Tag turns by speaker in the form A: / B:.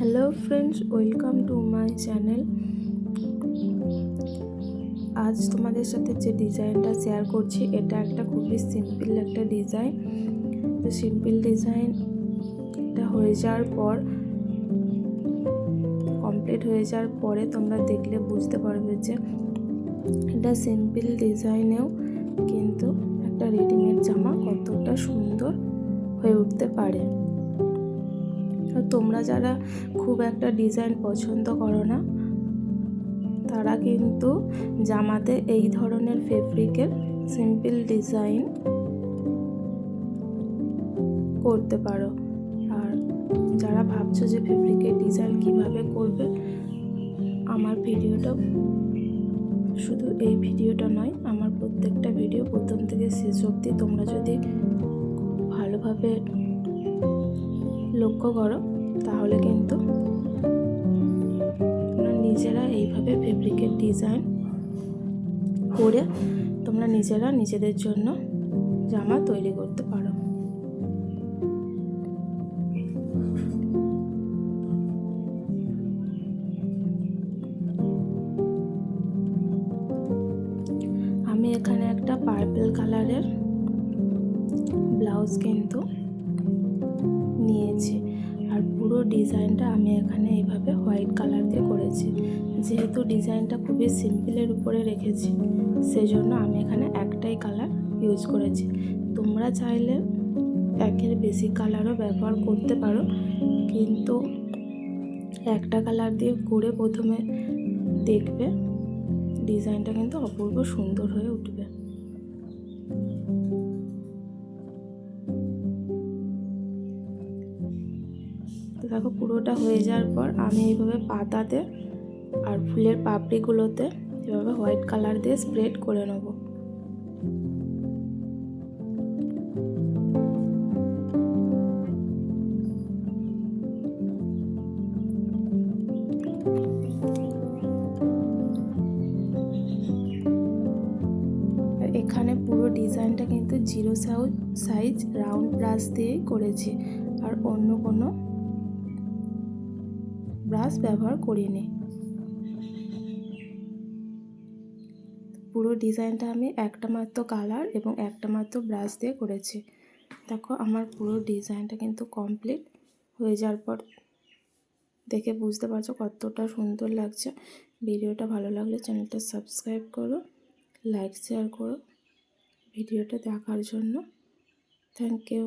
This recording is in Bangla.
A: Hello friends welcome to my channel আজ তোমাদের সাথে যে ডিজাইনটা শেয়ার করছি, এটা একটা খুবই সিম্পল একটা ডিজাইন তো সিম্পল ডিজাইনটা হয়ে যাওয়ার পর কমপ্লিট হয়ে যাওয়ার পরে তোমরা দেখলে বুঝতে পারবে যে এটা সিম্পল ডিজাইনেও কিন্তু একটা রেডিমেড জামা কতটা সুন্দর হয়ে উঠতে পারে। তোমরা যারা খুব একটা ডিজাইন পছন্দ করো না, তারা কিন্তু জামাতে এই ধরনের ফেব্রিকের সিম্পল ডিজাইন করতে পারো। আর যারা ভাবছ যে ফেব্রিকের ডিজাইন কীভাবে করবে, আমার ভিডিওটা শুধু এই ভিডিওটা নয়, আমার প্রত্যেকটা ভিডিও প্রথম থেকে শেষ অবধি তোমরা যদি ভালোভাবে লক্ষ্য করো, তাহলে কিন্তু নিজেরা এইভাবে ফেব্রিকের ডিজাইন করে তোমরা নিজেরা নিজেদের জন্য জামা তৈরি করতে পারো। আমি এখানে একটা পার্পল কালারের ব্লাউজ কিন্তু নিয়েছি। আর পুরো ডিজাইনটা আমি এখানে এইভাবে হোয়াইট কালার দিয়ে করেছি। যেহেতু ডিজাইনটা খুবই সিম্পলের উপরে রেখেছি, সেজন্য আমি এখানে একটাই কালার ইউজ করেছি। তোমরা চাইলে একের বেশি কালারও ব্যবহার করতে পারো, কিন্তু একটা কালার দিয়ে করে প্রথমে দেখবে, ডিজাইনটা কিন্তু অপূর্ব সুন্দর হয়ে উঠবে। দেখো পুরোটা হয়ে যাওয়ার পর আমি এইভাবে পাতাতে আর ফুলের পাপড়িগুলোতে এভাবে হোয়াইট কালার দিয়ে স্প্রেড করে নেব। এখানে পুরো ডিজাইনটা কিন্তু জিরো সাইজ রাউন্ড ব্রাশ দিয়েই করেছি। আর অন্য কোনো ব্রাশ ব্যবহার করিনি পুরো ডিজাইনটা আমি একটা মাত্র কালার এবং একটা মাত্র ব্রাশ দিয়ে করেছি। দেখো আমার পুরো ডিজাইনটা কিন্তু কমপ্লিট হয়ে যাওয়ার পর দেখে বুঝতে পারছ কতটা সুন্দর লাগছে। ভিডিওটা ভালো লাগলে চ্যানেলটা সাবস্ক্রাইব করো, লাইক, শেয়ার করো ভিডিওটা দেখার জন্য। Thank you.